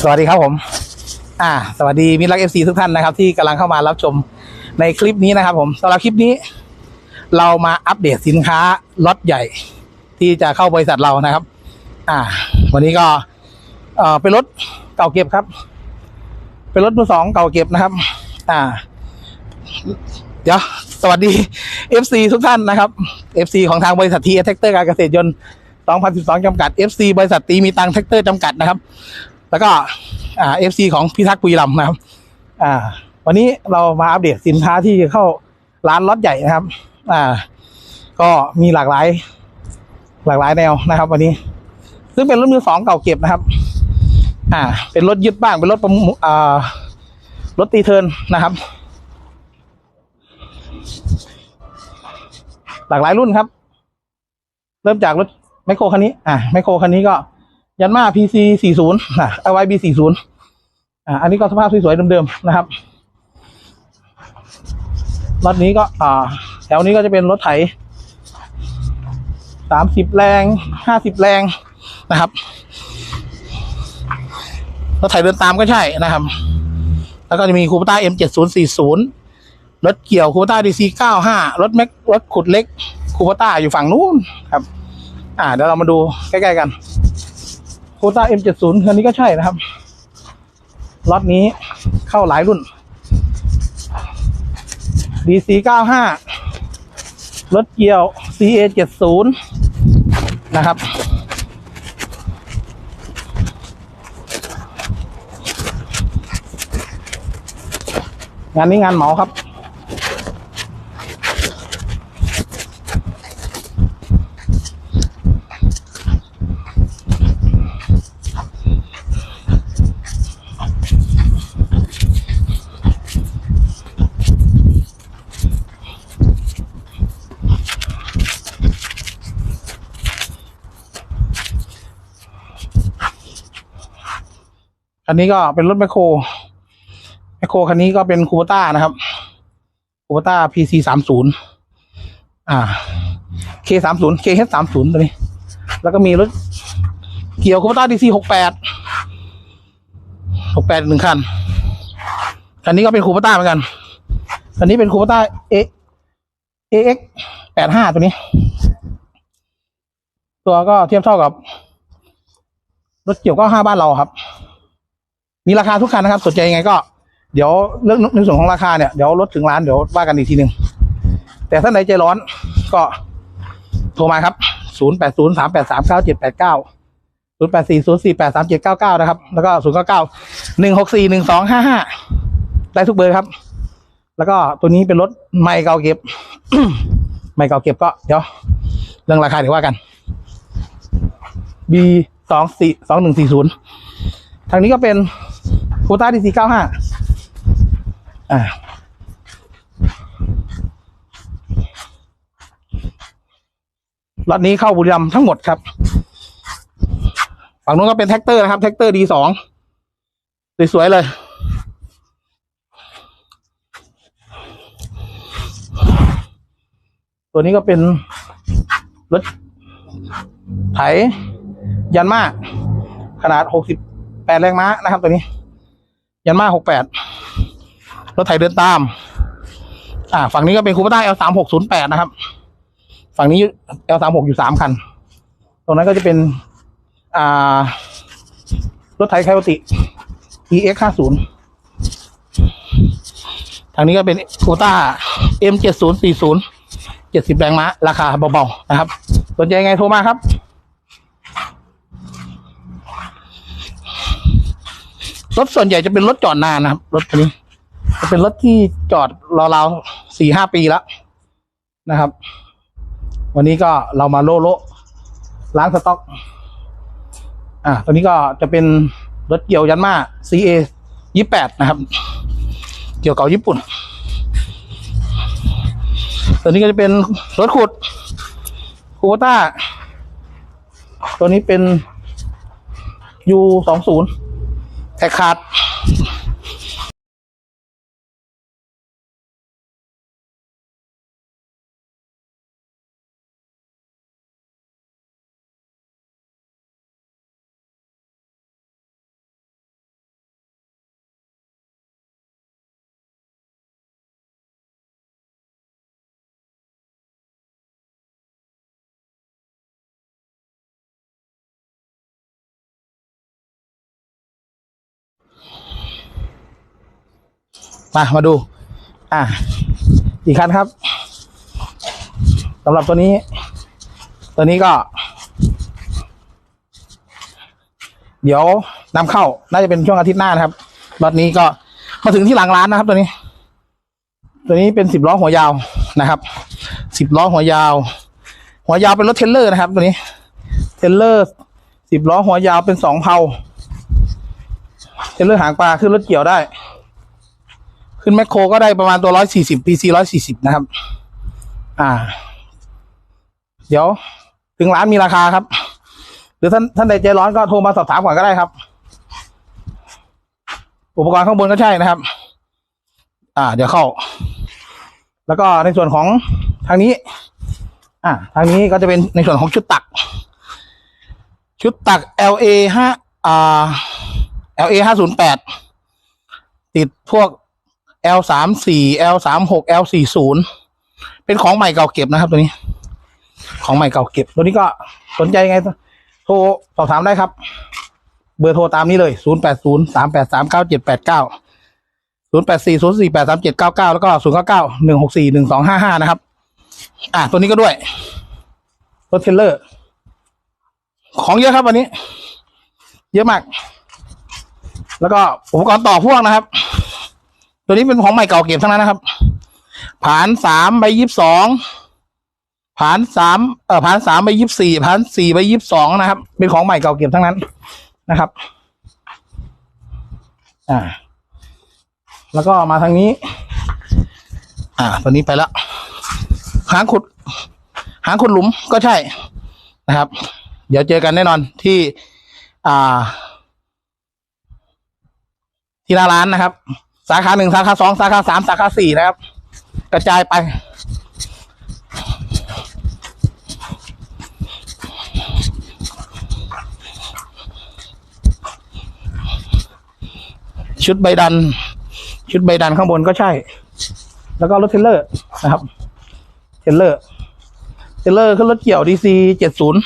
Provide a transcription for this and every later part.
สวัสดีครับผม อ่า สวัสดีมิตรรักเอฟซีทุกท่านนะครับ ที่กำลังเข้ามารับชมในคลิปนี้นะครับ ผมสำหรับคลิปนี้ เรามาอัปเดตสินค้าล็อตใหญ่ ที่จะเข้าบริษัทเรานะครับ อ่า วันนี้ก็เอ่อเป็นรถเก่าเก็บครับ เป็นรถมือสองเก่าเก็บนะครับ อ่า เดี๋ยวสวัสดี FC ทุกท่านนะครับ FC ของทางบริษัททีเอแท็กเตอร์การเกษตรยนต์2012จำกัด FC บริษัทตีมีตังแท็กเตอร์จำกัดนะครับ แล้วก็เอ่า FC ของพิทักษ์ปุยลำนะครับ อ่า วันนี้เรามาอัปเดตสินค้าที่เข้าร้านล็อตใหญ่นะครับ อ่า ก็มีหลากหลาย หลากหลายแนวนะครับ วันนี้ ซึ่งเป็นรถมือสองเก่าเก็บนะครับ อ่า เป็นรถยึดบ้างเป็นรถประมูอ่ารถตีเทิร์นนะครับ หลากหลายรุ่นครับ เริ่มจากรถไมโครคันนี้ อ่าไมโครคันนี้ก็ ยันมา PC 40นะ YB 40อ่าอันนี้ก็สภาพสวยๆเดิมๆนะครับรถนี้ก็อ่าแถวนี้ก็จะเป็นรถไถ30แรง50แรงนะครับรถไถเดินตามก็ใช่นะครับ แล้วก็จะมีคูปต้า M7040 รถเกี่ยวคูปต้า DC 95รถแม็กรถขุดเล็กคูปต้าอยู่ฝั่งนู้นครับ อ่าเดี๋ยวเรามาดูใกล้ ๆ กัน โคต้า M70 คันนี้ก็ใช่นะครับล็อตนี้เข้าหลายรุ่น DC 95 รถเกี่ยว CA 70 นะครับ งานนี้งานเหมาครับ คันนี้ก็เป็นรถแมคโครแมคโครคันนี้ก็เป็นคูปต้านะครับคูปต้า PC สามศูนย์อ่า K สามศูนย์ KH สามศูนย์ตัวนี้ แล้วก็มีรถเกี่ยวคูปต้า DC หกแปดหกแปดหนึ่งคันคันนี้ก็เป็นคูปต้าเหมือนกันคันนี้เป็นคูปต้า A AX แปดห้าตัวนี้ ตัวก็เทียบเท่ากับรถเกี่ยวก็ห้าบ้านเราครับ มีราคาทุกคันนะครับ สนใจยังไงก็เดี๋ยวเรื่องในส่วนของราคาเนี่ยเดี๋ยวรถถึงร้านเดี๋ยวว่ากันอีกทีหนึ่งแต่ท่านใดใจร้อนก็โทรมาครับ 0 8 0 3 8 3 9 7 8 9 0 8 4 0 4 8 3 7 9 9 นะครับ แล้วก็ 0 9 9 1 6 4 1 2 5 5 ได้ทุกเบอร์ครับ แล้วก็ตัวนี้เป็นรถไม่เก่าเก็บ ไม่เก่าเก็บก็เดี๋ยว เรื่องราคาเดี๋ยวว่ากัน B สองสี่สองหนึ่งสี่ศูนย์ทางนี้ก็เป็น โคต้าดีซีเก้าห้าอ่ารถนี้เข้าบุรีรัมย์ทั้งหมดครับ ฝั่งนู้นก็เป็นแท็กเตอร์นะครับ แท็กเตอร์ดีสองสวยๆเลย ตัวนี้ก็เป็นรถไถยันมาขนาดหกสิบแปดแรงม้านะครับตัวนี้ ยันมาหกแปดรถไถเดินตาม อ่า ฝั่งนี้ก็เป็นคูปต้า L สามหกศูนย์แปดนะครับ ฝั่งนี้ L สามหกอยู่สามคัน ตรงนั้นก็จะเป็น อ่า รถไถไคโอติ EX ห้าศูนย์ทางนี้ก็เป็นคูต้า M เจ็ดศูนย์สี่ศูนย์เจ็ดสิบแรงม้า ราคาเบาๆนะครับ สนใจไงโทรมาครับ รถส่วนใหญ่จะเป็นรถจอดนานนะครับ รถคันนี้จะเป็นรถที่จอดราวๆสี่ห้าปีแล้วนะครับ วันนี้ก็เรามาโลโลล้างสต็อก อ่าตัวนี้ก็จะเป็นรถเกี่ยวยันมา CA ยี่แปดนะครับ เกี่ยวเก่าญี่ปุ่น ตัวนี้ก็จะเป็นรถขุดโคต้า ตัวนี้เป็น U สองศูนย์ แต่ขาด มามาดู อ่าอีกคันครับสำหรับตัวนี้ ตัวนี้ก็ เดี๋ยวนำเข้า น่าจะเป็นช่วงอาทิตย์หน้านะครับรถนี้ก็มาถึงที่หลังร้านนะครับ ตัวนี้ ตัวนี้เป็นสิบล้อหัวยาวนะครับสิบล้อหัวยาว หัวยาวเป็นรถเทเลอร์นะครับ ตัวนี้ เทเลอร์สิบล้อหัวยาวเป็นสองเพาเทเลอร์หางปลาขึ้นรถเกี่ยวได้ ขึ้นแมคโครก็ได้ประมาณตัวร้อยสี่สิบพีซีร้อยสี่สิบนะครับ อ่า เดี๋ยว ถึงร้านมีราคาครับ หรือท่านท่านใดใจร้อนก็โทรมาสอบถามก่อนก็ได้ครับ อุปกรณ์ข้างบนก็ใช่นะครับ อ่า เดี๋ยวเข้า แล้วก็ในส่วนของทางนี้ อ่า ทางนี้ก็จะเป็นในส่วนของชุดตัก ชุดตัก LA ห้าอ่า LA ห้าศูนย์แปดติดพวก L สามสี่ L สามหก L สี่ศูนย์เป็นของใหม่เก่าเก็บนะครับ ตัวนี้ ของใหม่เก่าเก็บ ตัวนี้ก็สนใจไง โทรสอบถามได้ครับ เบอร์โทรตามนี้เลย0 8 0 3 8 3 9 7 8 9 0 8 4 0 4 8 3 7 9 9แปดเก้าศูนย์แปดสี่ศูนย์สี่แปดสามเจ็ดเก้าเก้าแล้วก็0 9 9 1 6 4 1 2 5 5นะครับ อะตัวนี้ก็ด้วยรถเทรลเลอร์ ของเยอะครับวันนี้ เยอะมาก แล้วก็อุปกรณ์ต่อพ่วงนะครับ ตัวนี้เป็นของใหม่เก่าเก็บทั้งนั้นนะครับ ผานสามใบยี่สิบสองผานสามเอ่อผานสามใบยี่สิบสี่ผานสี่ใบยี่สิบสองนะครับ เป็นของใหม่เก่าเก็บทั้งนั้นนะครับ อ่า แล้วก็มาทางนี้ อ่า ตัวนี้ไปแล้วหางขุด หางขุดหลุมก็ใช่นะครับ เดี๋ยวเจอกันแน่นอนที่ อ่า ที่หน้าร้านนะครับ สาขาหนึ่งสาขาสองสาขาสามสาขาสี่นะครับ กระจายไป ชุดใบดัน ชุดใบดันข้างบนก็ใช่ แล้วก็รถเทรลเลอร์นะครับเทรลเลอร์เทรลเลอร์ขึ้นรถเกี่ยวดีซีเจ็ดศูนย์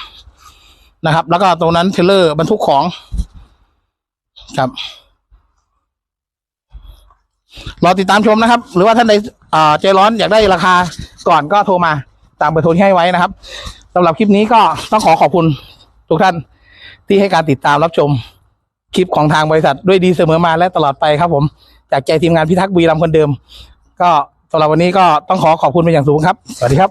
นะครับ แล้วก็ตรงนั้นเทรลเลอร์บรรทุกของครับ รอติดตามชมนะครับ หรือว่าท่านใดใจร้อนอยากได้ราคาก่อนก็โทรมาตามเบอร์โทรที่ให้ไว้นะครับสำหรับคลิปนี้ก็ต้องขอขอบคุณทุกท่านที่ให้การติดตามรับชมคลิปของทางบริษัทด้วยดีเสมอมาและตลอดไปครับ ผม จากใจทีมงานพิทักษ์บุรีรัมคนเดิม ก็สำหรับวันนี้ก็ต้องขอขอบคุณเป็นอย่างสูงครับ สวัสดีครับ